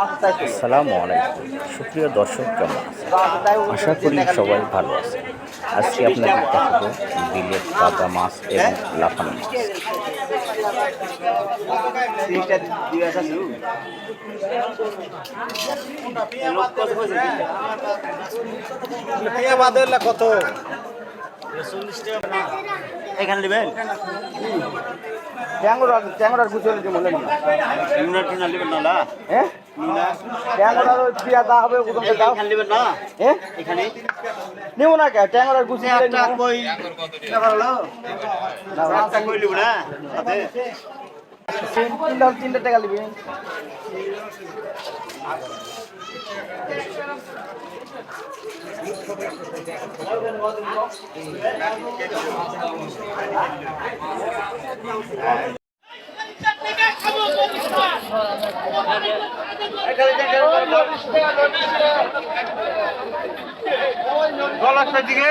আসসালামু আলাইকুম। সুপ্রিয় দর্শক, কেমন আশা করি সবাই ভালো আছে আজকে আপনাদের দেখাবো বিলের তাজা মাছ এবং লাফানো মাছ। কত এখানে নেবেন? ট্যাংরার ট্যাংরার গুছিয়ে দিতে বললেন না। টুনা টুনা নেবেন না হ্যাঁ? ট্যাংরার ওই পিয়া দা হবে ওখান দাও। এখানে নেবেন না? হ্যাঁ? এখানে? নেব না কে? ট্যাংরার গুছিয়ে দিলে একটা কই? না, কই নেব না? তিনটা তিনটা দিকে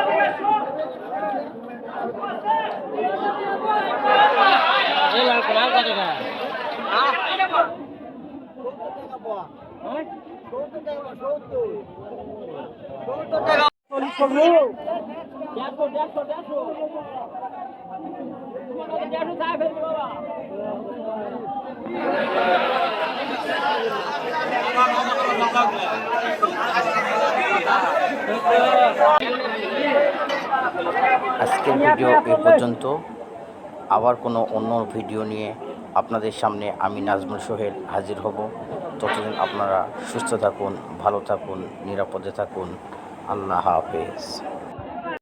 খায়া দেখো আজকের ভিডিও এ পর্যন্ত আবার কোনো অন্য ভিডিও নিয়ে আপনাদের সামনে আমি নাজমুল সোহেল হাজির হব। ততদিন আপনারা সুস্থ থাকুন, ভালো থাকুন, নিরাপদে থাকুন। আল্লাহ হাফেজ।